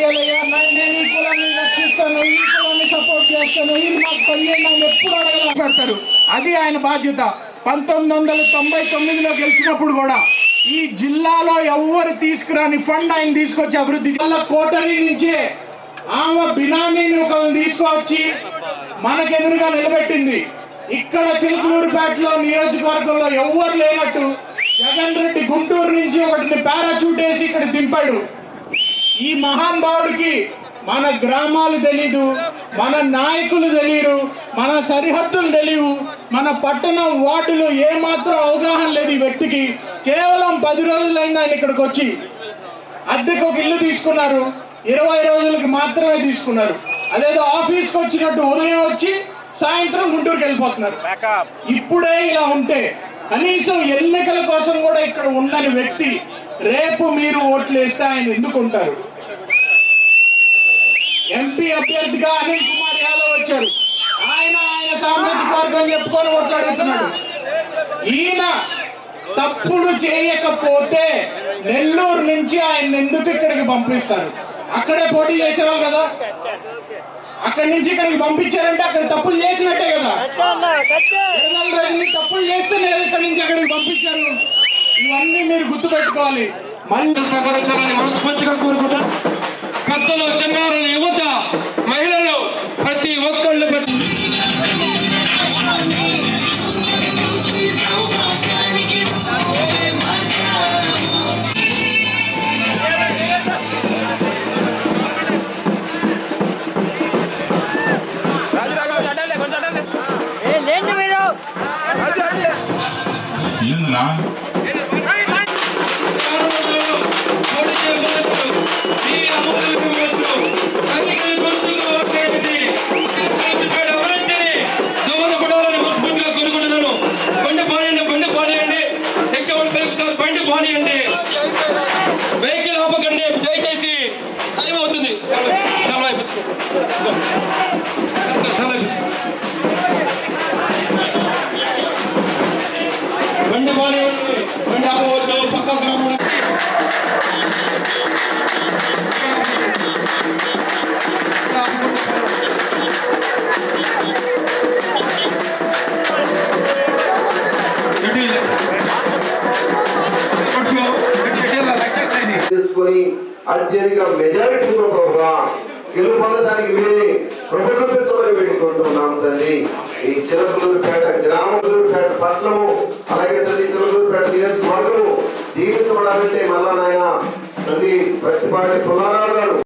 చేయాలయ్యా నేను ఈ కులాన్ని రక్షిస్తాను ఈ కులాన్ని సపోర్ట్ చేస్తాను ఇది మాకు పదిహేను ఆయన ఎప్పుడు అడగలు అది ఆయన బాధ్యత పంతొమ్మిది వందల తొంభై తొమ్మిదిలో గెలిచినప్పుడు కూడా ఈ జిల్లాలో ఎవ్వరు తీసుకురాని ఫండ్ ఆయన తీసుకొచ్చి అభివృద్ధి జిల్లా కోటరీ నుంచే ఆమె బినామీని ఒకరిని తీసుకొచ్చి మనకెదురుగా నిలబెట్టింది ఇక్కడ చిలుకూరుపేటలో నియోజకవర్గంలో ఎవ్వరు లేనట్టు జగన్ రెడ్డి గుంటూరు నుంచి ఒకటిని పారాచూట్ వేసి ఇక్కడ దింపాడు ఈ మహానుభావుడికి మన గ్రామాలు తెలీదు మన నాయకులు తెలియరు మన సరిహద్దులు తెలియవు మన పట్టణం వార్డులు ఏమాత్రం అవగాహన లేదు ఈ వ్యక్తికి. కేవలం పది రోజులైంది ఆయన ఇక్కడికి వచ్చి. అద్దెకు ఒక ఇల్లు తీసుకున్నారు ఇరవై రోజులకి మాత్రమే తీసుకున్నారు. అదేదో ఆఫీస్కి వచ్చినట్టు ఉదయం వచ్చి సాయంత్రం గుంటూరుకి వెళ్ళిపోతున్నారు. ఇప్పుడే ఇలా ఉంటే కనీసం ఎన్నికల కోసం కూడా ఇక్కడ ఉండని వ్యక్తి రేపు మీరు ఓట్లు వేస్తే ఆయన ఎందుకు ఉంటారు? ఎంపీ అభ్యర్థిగా అనిల్ కుమార్ యాదవ్ వచ్చారు. ఆయన ఆయన సామాజిక వర్గం చెప్పుకొని ఓట్లాడుతున్నాడు ఈయన తప్పులు చేయకపోతే నెల్లూరు నుంచి ఆయన ఎందుకు ఇక్కడికి పంపిస్తారు? అక్కడే పోటీ చేసేవాళ్ళు కదా. అక్కడి నుంచి ఇక్కడికి పంపించారంటే అక్కడ తప్పులు చేసినట్టే కదా. తప్పులు చేస్తే నేను ఇక్కడి నుంచి అక్కడికి పంపించారు ఇవన్నీ మీరు గుర్తుపెట్టుకోవాలి. మళ్ళీ సహకరించాలని మనస్ఫూర్తిగా కోరుకుంటా. పెద్దలు చిన్నారులు యువత మహిళలు ప్రతి ఒక్కళ్ళు ప్రతి ఏ లేండి మీరు. చేసుకొని అత్యధిక మెజారిటీతో ప్రభుగా గెలుపొందడానికి మీరు ప్రభుత్వించమని వేడుకుంటున్నాం తండ్రి ఈ చిలకలూరుపేట గ్రామలూరుపేట పట్టణము అలాగే తల్లి చిలకలూరుపేట నియోజకవర్గము దీవించబడాలంటే మళ్ళా నాయన తల్లి ప్రతిపాటి పుల్లారావు గారు